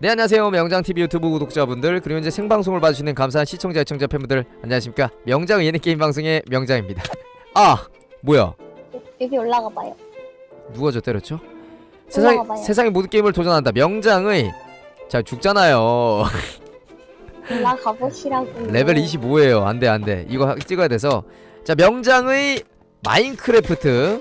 네 안녕하세요. 명장TV 유튜브 구독자분들 그리고 이제 생방송을 봐주시는 감사한 시청자 시청자 팬분들 안녕하십니까? 명장 예능 게임 방송의 명장입니다. 아 뭐야? 여기 올라가 봐요. 누가 저 때렸죠? 세상 올라가봐요. 세상의 모든 게임을 도전한다. 명장의 자 죽잖아요. 올라가 보시라고. 레벨 25예요. 안돼 안돼. 이거 하- 찍어야 돼서. 자 명장의 마인크래프트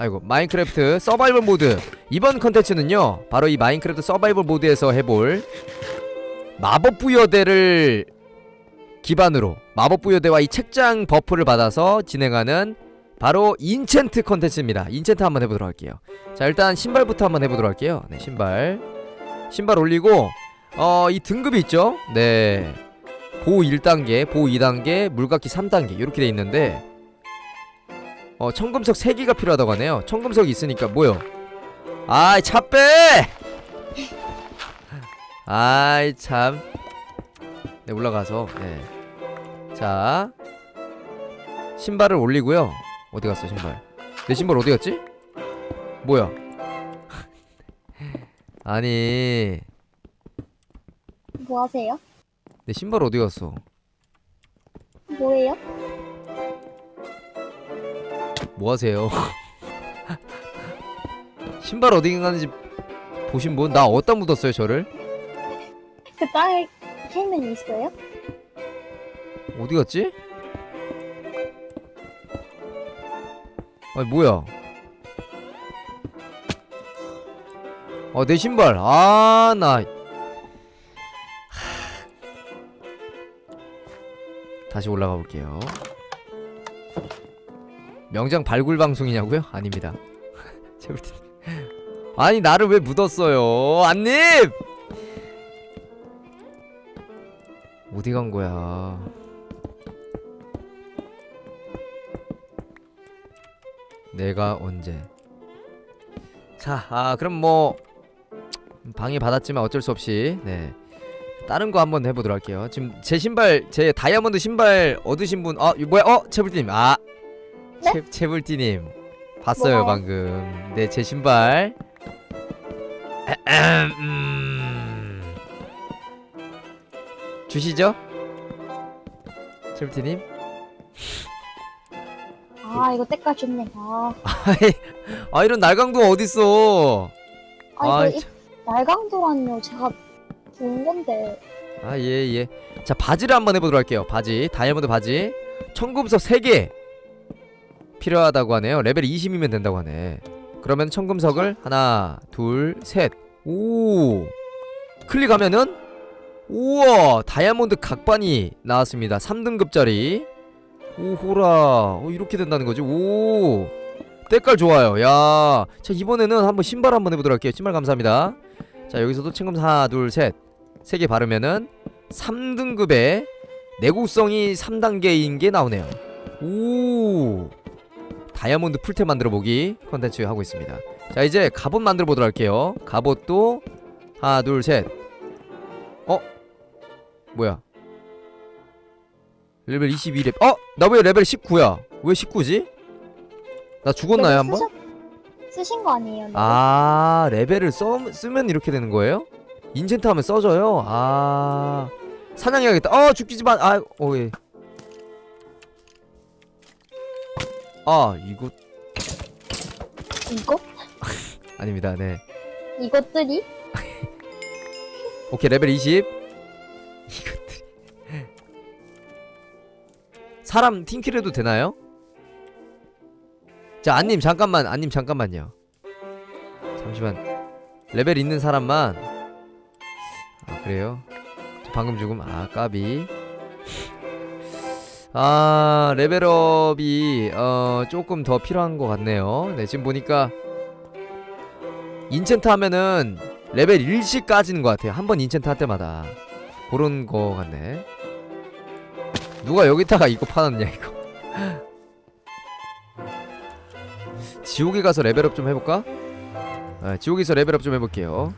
아이고 마인크래프트 서바이벌 모드. 이번 컨텐츠는요 바로 이 마인크래프트 서바이벌 모드에서 해볼 마법 부여대를 기반으로 마법 부여대와 이 책장 버프를 받아서 진행하는 바로 인챈트 컨텐츠입니다. 인챈트 한번 해보도록 할게요. 자 일단 신발부터 한번 해보도록 할게요. 네 신발. 신발 올리고 어, 이 등급이 있죠? 네. 보호 1단계, 보호 2단계, 물각기 3단계 이렇게 돼 있는데 어, 청금석 3개가 필요하다고 하네요. 청금석이 있으니까 뭐요? 아이, 차 빼! 아이, 참. 네, 올라가서 네. 자. 신발을 올리고요. 어디 갔어, 신발? 내 신발 어디 갔지? 뭐야? 아니, 뭐 하세요? 내 신발 어디 갔어? 뭐예요? 뭐 하세요? 신발 어디 갔는지 보신 분? 나 어디다 묻었어요, 저를? 그 땅에 캐면 있어요? 어디 갔지? 아니, 뭐야? 아, 내 신발. 아, 나. 하... 다시 올라가 볼게요. 명장 발굴 방송이냐고요? 아닙니다. 제블틴. 아니, 나를 왜 묻었어요? 안님! 어디 간 거야? 내가 언제? 자, 아 그럼 뭐 방해 받았지만 어쩔 수 없이 네 다른 거 한번 해보도록 할게요. 지금 제 신발, 제 다이아몬드 신발 얻으신 분, 어 뭐야? 어 채불띠님, 아 네? 채 채불띠님 봤어요 뭐가요? 방금. 네 제 신발. 음. 주시죠, 채불띠님. 아 이거 때깔 좋네. 아, 아 이런 날강도 어딨어? 아 아이, 이거 이, 날강도라니요. 제가 본 건데. 아, 예, 예. 자, 바지를 한번 해보도록 할게요. 바지. 다이아몬드 바지. 청금석 3개. 필요하다고 하네요. 레벨 20이면 된다고 하네. 그러면 청금석을 하나, 둘, 셋. 오. 클릭하면은 우와, 다이아몬드 각반이 나왔습니다. 3등급짜리. 오호라. 어, 이렇게 된다는 거지. 오. 때깔 좋아요. 야. 자, 이번에는 한번 신발 한번 해보도록 할게요. 신발 감사합니다. 자, 여기서도 청금석 하나, 둘, 셋. 세 개 바르면은 3등급의 내구성이 3단계인 게 나오네요. 오. 다이아몬드 풀템 만들어 보기 컨텐츠 하고 있습니다. 자, 이제 갑옷 만들어 보도록 할게요. 갑옷도 하나, 둘, 셋. 어? 뭐야? 레벨 22렙. 어? 나 왜 레벨 19야? 왜 19지? 나 죽었나요, 한번? 쓰셨- 쓰신 거 아니에요? 네. 아 레벨을 써, 쓰면 이렇게 되는 거예요? 인챈트 하면 써져요? 아 사냥해야겠다 어 죽기지만 아어 예. 아 이거 이거? 아닙니다 네 이것들이? 오케이 레벨 20 이것들 사람 팀킬해도 되나요? 자 안님 잠깐만 안님 잠깐만요 잠시만 레벨 있는 사람만 아 그래요? 저 방금 죽음 아 까비 아 레벨업이 어 조금 더 필요한 것 같네요 네 지금 보니까 인챈트 하면은 레벨 1씩 까지는 것 같아요. 한 번 인챈트 할 때마다 그런 거 같네. 누가 여기다가 이거 파놨냐 이거. 지옥에 가서 레벨업 좀 해볼까? 아, 지옥에서 레벨업 좀 해볼게요.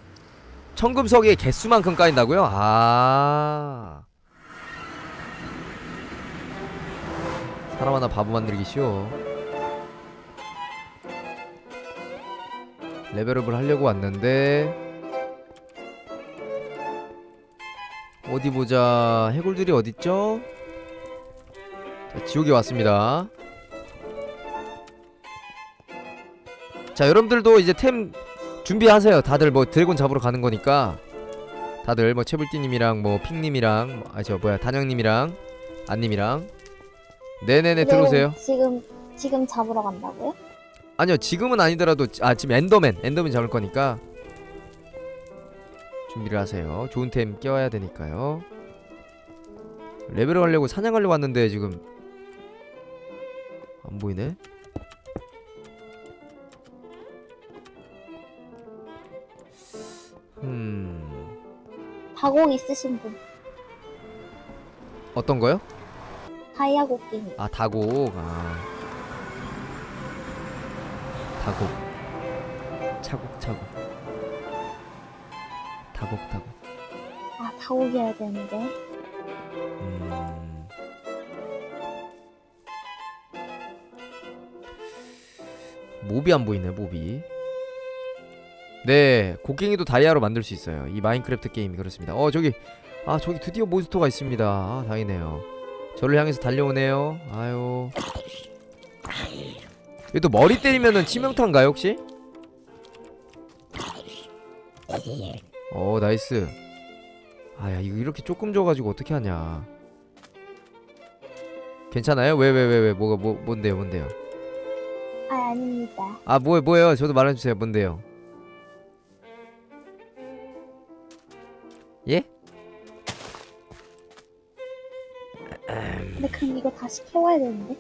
청금석의 개수만큼 까인다고요? 아. 사람 하나 바보 만들기 쉬워 레벨업을 하려고 왔는데 어디 보자. 해골들이 어딨죠? 자, 지옥에 왔습니다. 자 여러분들도 이제 템 준비하세요. 다들 뭐 드래곤 잡으러 가는 거니까. 다들 뭐 채블띠님이랑 뭐 핑님이랑 아 저 뭐야 단양님이랑 안님이랑. 네네네 들어오세요. 지금 지금 잡으러 간다고요? 아니요 지금은 아니더라도 아 지금 엔더맨 엔더맨 잡을 거니까 준비를 하세요. 좋은 템 껴야 되니까요. 레벨을 하려고 사냥하려고 왔는데 지금 안 보이네. 음 다곡 있으신 분. 어떤 거요? 다이아 곡괭이 아 다곡. 아. 다곡. 차곡차곡. 다곡 다곡. 아 다곡이어야 되는데. 음. 몹이 안 보이네 몹이 네 곡괭이도 다이아로 만들 수 있어요. 이 마인크래프트 게임이 그렇습니다. 어 저기 아 저기 드디어 몬스터가 있습니다. 아 다행이네요 저를 향해서 달려오네요. 아유. 얘또 머리 때리면은 치명타인가요 혹시? 어 나이스. 아야 이거 이렇게 조금 줘가지고 어떻게 하냐. 괜찮아요? 왜 왜 왜 왜? 뭐가 뭐 뭔데요 뭔데요? 아 아닙니다. 아 뭐에 뭐예요? 저도 말해주세요. 뭔데요? 예? 근데 이거 다시 캐와야 되는데?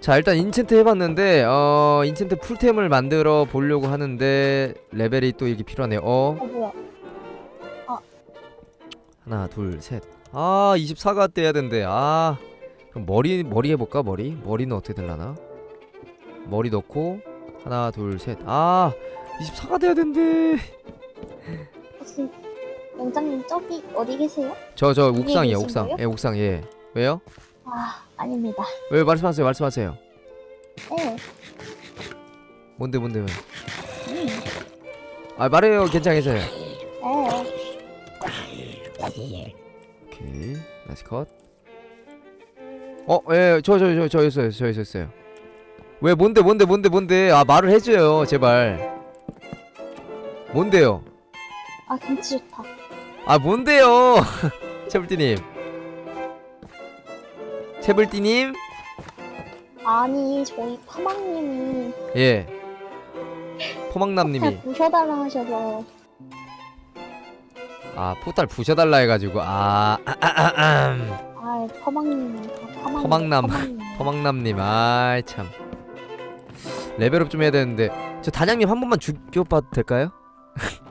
자 일단 인챈트 해봤는데 어 인챈트 풀템을 만들어 보려고 하는데 레벨이 또 이게 필요하네요. 어? 어 뭐야? 하나 둘셋아 24가 떼야 된대. 아 그럼 머리 머리 해볼까 머리? 머리는 어떻게 될라나? 머리 넣고 하나 둘셋아 24가 돼야 된대. 혹시 영장님 저기 어디 계세요? 저 저 옥상이요 계신 옥상 거예요? 예 옥상 예 왜요 아 아닙니다 왜 말씀하세요 말씀하세요 네 뭔데 뭔데 왜? 음, 아 말해요 괜찮으세요 네 오케이 나이스 컷 어, 예, 저, 저, 저, 저 있어요, 저 있었어요. 왜, 뭔데, 뭔데, 뭔데, 뭔데? 아, 말을 해줘요, 제발. 뭔데요? 아 경치 좋다 아, 뭔데요? 채불띠님. 채불띠님? 아니 저희 파망님이 예. 포망남님이. 잘 부셔달라 하셔서 아, 포탈 부셔달라 해가지고, 아, 아, 아, 아, 아. 아 파망님이 파망 퍼망남. 포망남님, 아이, 참. 레벨업 좀 해야 되는데. 저 단양님 한 번만 죽여봐도 될까요?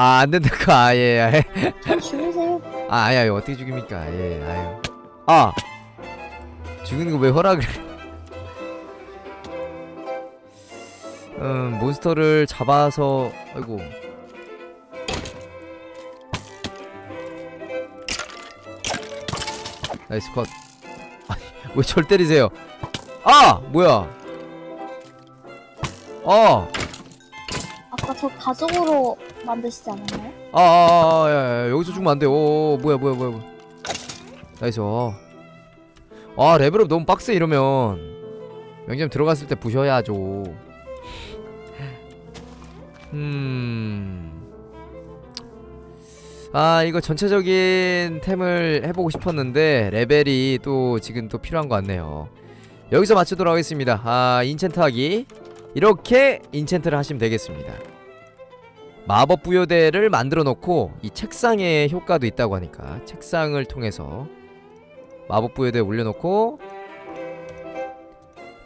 아, 안 된다고, 아, 예, 아, 좀 죽으세요 아, 아야, 이거 어떻게 죽입니까? 예, 아유. 아! 죽이는 거 왜 허락을. 음, 몬스터를 잡아서, 아이고. 나이스 컷. 아니, 왜 절 때리세요? 아! 뭐야? 아! 아까 저 가죽으로 만드시지 않았나요? 아, 아, 아, 아, 야, 야, 여기서 죽으면 안 돼. 오, 오, 뭐야, 뭐야, 뭐야, 뭐야. 나이스. 어. 아, 레벨업 너무 빡세 이러면. 영점 들어갔을 때 부셔야죠. 음. 아, 이거 전체적인 템을 해보고 싶었는데 레벨이 또 지금 또 필요한 것 같네요. 여기서 마치도록 하겠습니다. 아, 인챈트 하기. 이렇게 인챈트를 하시면 되겠습니다. 마법 부여대를 만들어 놓고 이 책상에 효과도 있다고 하니까 책상을 통해서 마법 부여대 올려놓고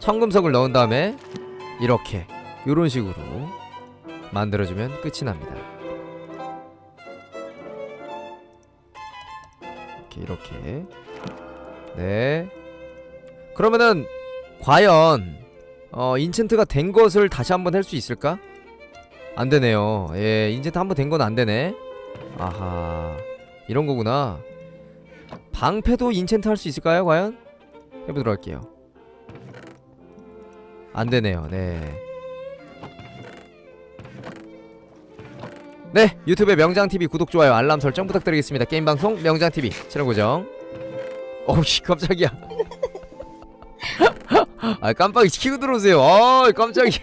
청금석을 넣은 다음에 이렇게 이런 식으로 만들어주면 끝이 납니다. 이렇게 이렇게 네 그러면은 과연 어 인챈트가 된 것을 다시 한번 할 수 있을까? 안 되네요. 예, 인챈트 한 번 된 건 안 되네. 아하. 이런 거구나. 방패도 인챈트 할 수 있을까요, 과연? 해보도록 할게요. 안 되네요, 네. 네 유튜브에 명장TV 구독 좋아요 알람 설정 부탁드리겠습니다 게임방송 명장TV 채널 고정 어우씨 깜짝이야 아 깜빡이 키고 들어오세요 아 깜짝이야